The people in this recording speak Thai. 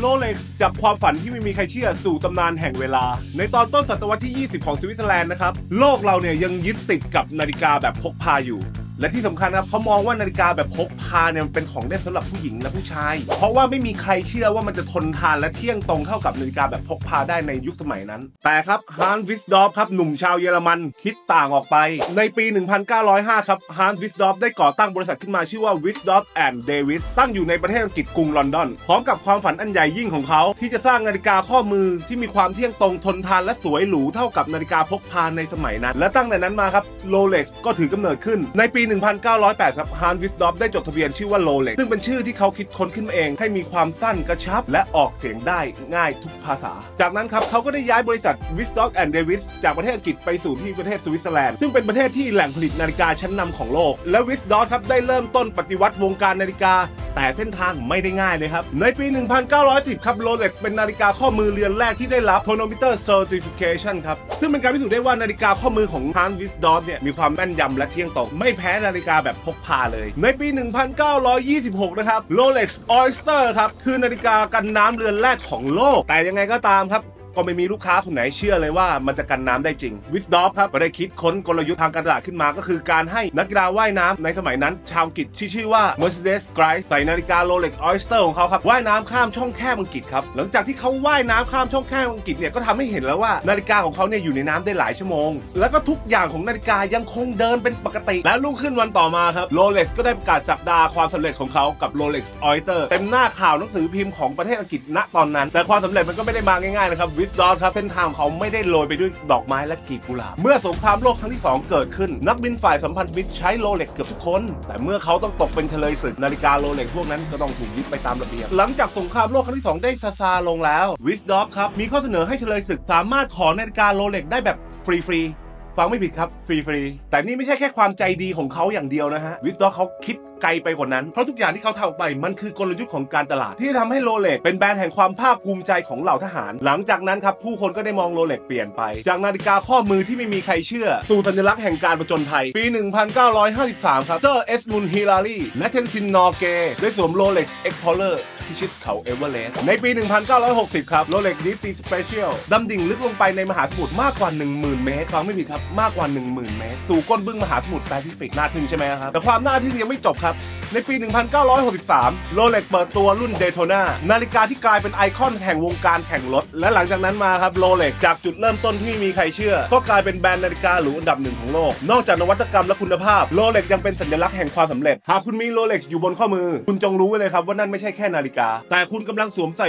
โรเล็กซ์จากความฝันที่ไม่มีใครเชื่อสู่ตำนานแห่งเวลา ในตอนต้นศตวรรษที่ 20 ของสวิตเซอร์แลนด์นะครับ โลกเราเนี่ยยังยึดติดกับนาฬิกาแบบพกพาอยู่ และที่สำคัญครับเขามองว่านาฬิกาแบบพกพาเนี่ยมันเป็นของเล่นสำหรับผู้หญิงและผู้ชาย เพราะว่าไม่มีใครเชื่อว่ามันจะทนทานและเที่ยงตรงเท่ากับนาฬิกาแบบพกพาได้ในยุคสมัยนั้น แต่ครับฮานวิสดอฟครับหนุ่มชาวเยอรมันคิดต่างออกไป ในปี 1905 ครับฮานวิสดอฟได้ก่อตั้งบริษัทขึ้นมาชื่อว่า w i s d o f and Davis ตั้งอยู่ในประเทศอังกฤษกรุงลอนดอน พร้อมกับความฝันอันใหญ่ยิ่งของเขา ที่จะสร้างนาฬิกาข้อมือที่มีความเที่ยงตรงทนทานและสวยหรูเท่ากับนาฬิกาพกพาในสมัยนั้น และตั้งแต่นั้นมาครับโรเล็กก็ถือกำเนิดขึ้นในปี1908 ครับฮานวิสดอฟได้จดทะเบียนชื่อว่าโรเล็กซึ่งเป็นชื่อที่เขาคิดค้นขึ้นมาเอง ให้มีความสั้นกระชับ และออกเสียงได้ง่ายทุกภาษา จากนั้นครับเขาก็ได้ย้ายบริษัท w i s d o f and Davis จากประเทศอังกฤษไปสู่ที่ประเทศสวิตเซอร์แลนด์ ซึ่งเป็นประเทศที่แหล่งผลิตนาฬิกาชั้นนำของโลก และ w i s d o f ครับได้เริ่มต้นปฏิวัติวงการนาฬิกาแต่เส้นทางไม่ได้ง่ายเลยครับ ในปี 1910 ครับ Rolex เป็นนาฬิกาข้อมือเรือนแรกที่ได้รับ Chronometer Certification ครับ ซึ่งเป็นการพิสูจน์ได้ว่านาฬิกาข้อมือของ Hans w i s d o f เนี่ย มีความแม่นยำและเที่ยงตรง ไม่แพ้นาฬิกาแบบพกพาเลย ในปี 1926 นะครับ Rolex Oyster ครับ คือนาฬิกากันน้ำเรือนแรกของโลก แต่ยังไงก็ตามครับ ก็ไม่มีลูกค้าคนไหนเชื่อเลยว่ามันจะกันน้ำได้จริงวิสดอฟครับก็ได้คิดค้นกลยุทธ์ทางการตลาดขึ้นมา ก็คือการให้นักกีฬาว่ายน้ำในสมัยนั้น ชาวอังกฤษที่ชื่อว่า Mercedes Grice ใส่นาฬิกา Rolex Oyster ของเขาครับว่ายน้ำข้ามช่องแคบอังกฤษครับหลังจากที่เขาว่ายน้ำข้ามช่องแคบอังกฤษเนี่ยก็ทำให้เห็นแล้วว่านาฬิกาของเขาเนี่ยอยู่ในน้ำได้หลายชั่วโมง แล้วก็ทุกอย่างของนาฬิกายังคงเดินเป็นปกติ และรุ่งขึ้นวันต่อมาครับ Rolex ก็ได้ประกาศสัปดาห์ความสำเร็จของเขากับ Rolex Oyster เต็มหน้าข่าวหนังสือพิมพ์ของประเทศอังกฤษณตอนนั้น แต่ความสำเร็จมันก็ไม่ได้มาง่ายๆนะครับวิสดอฟครับเส้นทางเขาไม่ได้โรยไปด้วยดอกไม้และกลีบกุหลาบ เมื่อสงครามโลกครั้งที่ 2 เกิดขึ้น นักบินฝ่ายสัมพันธมิตรใช้โรเล็กเกือบทุกคน แต่เมื่อเขาต้องตกเป็นเฉลยศึกนาฬิกาโรเล็กพวกนั้นก็ต้องถูกยึดไปตามระเบียบ หลังจากสงครามโลกครั้งที่ 2 ได้ซาซาลงแล้ววิสดอฟครับมีข้อเสนอให้เฉลยศึกสามารถขอนาฬิกาโรเล็กได้แบบฟรีๆฟังไม่ผิดครับฟรีฟรีๆแต่นี่ไม่ใช่แค่ความใจดีของเขาอย่างเดียวนะฮะวิสดอเขาคิด ไกลไปกว่านั้น เพราะทุกอย่างที่เขาทำออกไปมันคือกลยุทธ์ของการตลาด ที่ทำให้โรเล็กเป็นแบรนด์แห่งความภาคภูมิใจของเหล่าทหาร หลังจากนั้นครับผู้คนก็ได้มองโรเล็กเปลี่ยนไป จากนาฬิกาข้อมือที่ไม่มีใครเชื่อสู่สัญลักษณ์แห่งการประจนภัยปี 1953 ครับเซอร์เอสมุนฮิลารีและเทนซินนอร์เกได้สวมโรเล็กซ์เอ็กพอลเลอร์พิชิตเขาเอเวอเรสต์ในปี 1960 ครับโรเล็กดีซีสเปเชียลดำดิ่งลึกลงไปในมหาสมุทรมากกว่า 10,000 เมตรฟังไม่ผิดครับมากกว่า 10,000 เมตรสู่ก้นบึ้งมหาสมุทรแปซิฟิกน่าทึ่งใช่ไหมครับแต่ความน่าทึ่งยังไม่จบครับในปี 1963 โรเล็กเปิดตัวรุ่นเดโ o นานาฬิกาที่กลายเป็นไอคอนแห่งวงการแข่งรถ และหลังจากนั้นมาครับโรเล็กจากจุดเริ่มต้นที่มีใครเชื่อ ก็กลายเป็นแบรนด์นาฬิกาหรูอันดับหนึ่งของโลก นอกจากนวัตกรรมและคุณภาพโรเล็กยังเป็นสัญลักษณ์แห่งความสำเร็จ หากคุณมีโรเล็กอยู่บนข้อมือ คุณจงรู้ไว้เลยครับว่านั่นไม่ใช่แค่นาฬิกา แต่คุณกำลังสวมใส่